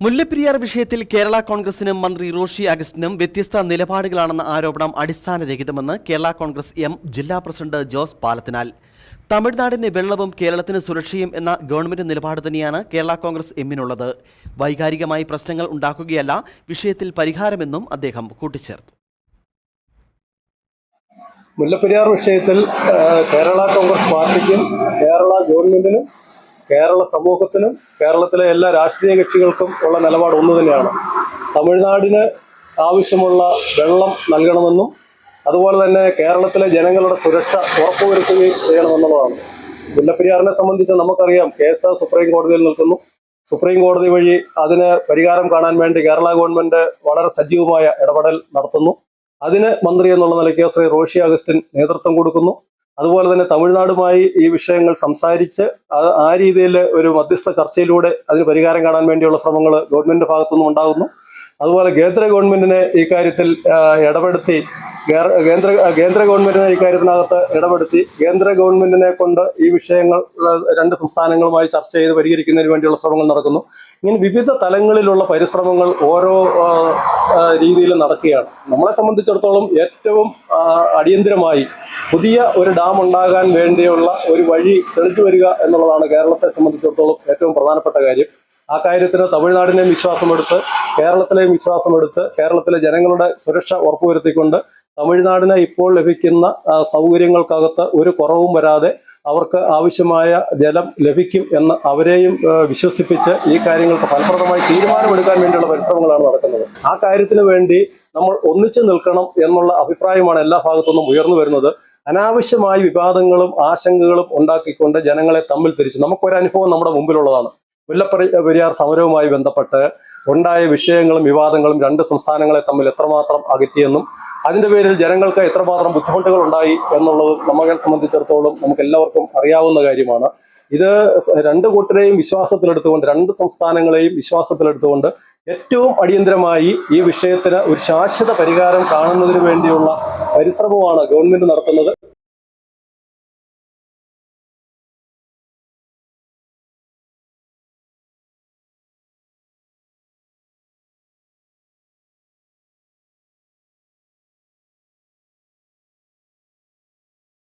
മുല്ലപ്പെരിയാർ വിഷയത്തിൽ കേരള കോൺഗ്രസിനും മന്ത്രി റോഷി അഗസ്റ്റിനും വ്യത്യസ്ത നിലപാടുകളാണെന്ന ആരോപണം അടിസ്ഥാനരഹിതമെന്ന് കേരള കോൺഗ്രസ് എം ജില്ലാ പ്രസിഡന്റ് ജോസ് പാലത്തിനാൽ. തമിഴ്നാടിന് വെള്ളവും കേരളത്തിന് സുരക്ഷയും എന്ന ഗവൺമെന്റ് നിലപാട് തന്നെയാണ് കേരള കോൺഗ്രസ് എമ്മിനുള്ളത്. വൈകാരികമായി പ്രശ്നങ്ങൾ ഉണ്ടാക്കുകയല്ല വിഷയത്തിൽ പരിഹാരമെന്നും അദ്ദേഹം കൂട്ടിച്ചേർത്തു. മുല്ലപ്പെരിയാർ വിഷയത്തിൽ കേരള കോൺഗ്രസ് പാർട്ടിക്കും കേരള ഗവൺമെന്റിനും കേരള സമൂഹത്തിനും കേരളത്തിലെ എല്ലാ രാഷ്ട്രീയ കക്ഷികൾക്കും ഉള്ള നിലപാട് ഒന്ന് തന്നെയാണ്. തമിഴ്നാടിന് ആവശ്യമുള്ള വെള്ളം നൽകണമെന്നും അതുപോലെ തന്നെ കേരളത്തിലെ ജനങ്ങളുടെ സുരക്ഷ ഉറപ്പുവരുത്തുകയും ചെയ്യണമെന്നുള്ളതാണ്. മുല്ലപ്പെരിയാറിനെ സംബന്ധിച്ച് നമുക്കറിയാം കേസ് സുപ്രീം കോടതിയിൽ നിൽക്കുന്നു. സുപ്രീം കോടതി വഴി അതിന് പരിഹാരം കാണാൻ വേണ്ടി കേരള ഗവൺമെന്റ് വളരെ സജീവമായ ഇടപെടൽ നടത്തുന്നു. അതിന് മന്ത്രി എന്നുള്ള നിലയ്ക്ക് ശ്രീ റോഷി അഗസ്റ്റിൻ നേതൃത്വം കൊടുക്കുന്നു. അതുപോലെ തന്നെ തമിഴ്നാടുമായി ഈ വിഷയങ്ങൾ സംസാരിച്ച് ആ- രീതിയിൽ ഒരു മധ്യസ്ഥ ചർച്ചയിലൂടെ അതിന് പരിഹാരം കാണാൻ വേണ്ടിയുള്ള ശ്രമങ്ങൾ ഗവൺമെന്റിന്റെ ഭാഗത്തുനിന്നും ഉണ്ടാകുന്നു. അതുപോലെ കേന്ദ്ര ഗവൺമെന്റിനെ ഈ കാര്യത്തിൽ ഇടപെടുത്തി കേന്ദ്ര കേന്ദ്ര ഗവൺമെന്റിനെ ഇക്കാര്യത്തിനകത്ത് കാര്യത്തിനകത്ത് ഇടപെടുത്തി കേന്ദ്ര ഗവൺമെന്റിനെ കൊണ്ട് ഈ വിഷയങ്ങൾ രണ്ട് സംസ്ഥാനങ്ങളുമായി ചർച്ച ചെയ്ത് പരിഹരിക്കുന്നതിന് വേണ്ടിയുള്ള ശ്രമങ്ങൾ നടക്കുന്നു. ഇങ്ങനെ വിവിധ തലങ്ങളിലുള്ള പരിശ്രമങ്ങൾ ഓരോ രീതിയിൽ നടക്കുകയാണ്. നമ്മളെ സംബന്ധിച്ചിടത്തോളം ഏറ്റവും അടിയന്തിരമായി പുതിയ ഒരു ഡാം ഉണ്ടാകാൻ വേണ്ടിയുള്ള ഒരു വഴി തെളിച്ചു വരിക എന്നുള്ളതാണ് കേരളത്തെ സംബന്ധിച്ചിടത്തോളം ഏറ്റവും പ്രധാനപ്പെട്ട കാര്യം. ആ കാര്യത്തിന് തമിഴ്നാടിനെയും വിശ്വാസമെടുത്ത് കേരളത്തിലെയും വിശ്വാസമെടുത്ത് കേരളത്തിലെ ജനങ്ങളുടെ സുരക്ഷ ഉറപ്പുവരുത്തിക്കൊണ്ട് തമിഴ്നാടിന് ഇപ്പോൾ ലഭിക്കുന്ന സൗകര്യങ്ങൾക്കകത്ത് ഒരു കുറവും വരാതെ അവർക്ക് ആവശ്യമായ ജലം ലഭിക്കും എന്ന് അവരെയും വിശ്വസിപ്പിച്ച് ഈ കാര്യങ്ങൾക്ക് ഫലപ്രദമായി തീരുമാനമെടുക്കാൻ വേണ്ടിയുള്ള പരിശ്രമങ്ങളാണ് നടക്കുന്നത്. ആ കാര്യത്തിന് വേണ്ടി നമ്മൾ ഒന്നിച്ചു നിൽക്കണം എന്നുള്ള അഭിപ്രായമാണ് എല്ലാ ഭാഗത്തുനിന്നും ഉയർന്നു വരുന്നത്. അനാവശ്യമായ വിവാദങ്ങളും ആശങ്കകളും ഉണ്ടാക്കിക്കൊണ്ട് ജനങ്ങളെ തമ്മിൽ തിരിച്ച് നമുക്കൊരു അനുഭവം നമ്മുടെ മുമ്പിലുള്ളതാണ്. മുല്ലപ്പെരിയാർ പെരിയാർ സമരവുമായി ബന്ധപ്പെട്ട് ഉണ്ടായ വിഷയങ്ങളും വിവാദങ്ങളും രണ്ട് സംസ്ഥാനങ്ങളെ തമ്മിൽ എത്രമാത്രം അകറ്റിയെന്നും അതിന്റെ പേരിൽ ജനങ്ങൾക്ക് എത്രമാത്രം ബുദ്ധിമുട്ടുകൾ ഉണ്ടായി എന്നുള്ളത് നമ്മളെ സംബന്ധിച്ചിടത്തോളം നമുക്ക് എല്ലാവർക്കും അറിയാവുന്ന കാര്യമാണ്. ഇത് രണ്ട് കൂട്ടരെയും വിശ്വാസത്തിലെടുത്തുകൊണ്ട് രണ്ട് സംസ്ഥാനങ്ങളെയും വിശ്വാസത്തിലെടുത്തുകൊണ്ട് ഏറ്റവും അടിയന്തരമായി ഈ വിഷയത്തിന് ഒരു ശാശ്വത പരിഹാരം കാണുന്നതിന് വേണ്ടിയുള്ള പരിശ്രമമാണ് ഗവൺമെന്റ് നടത്തുന്നത്.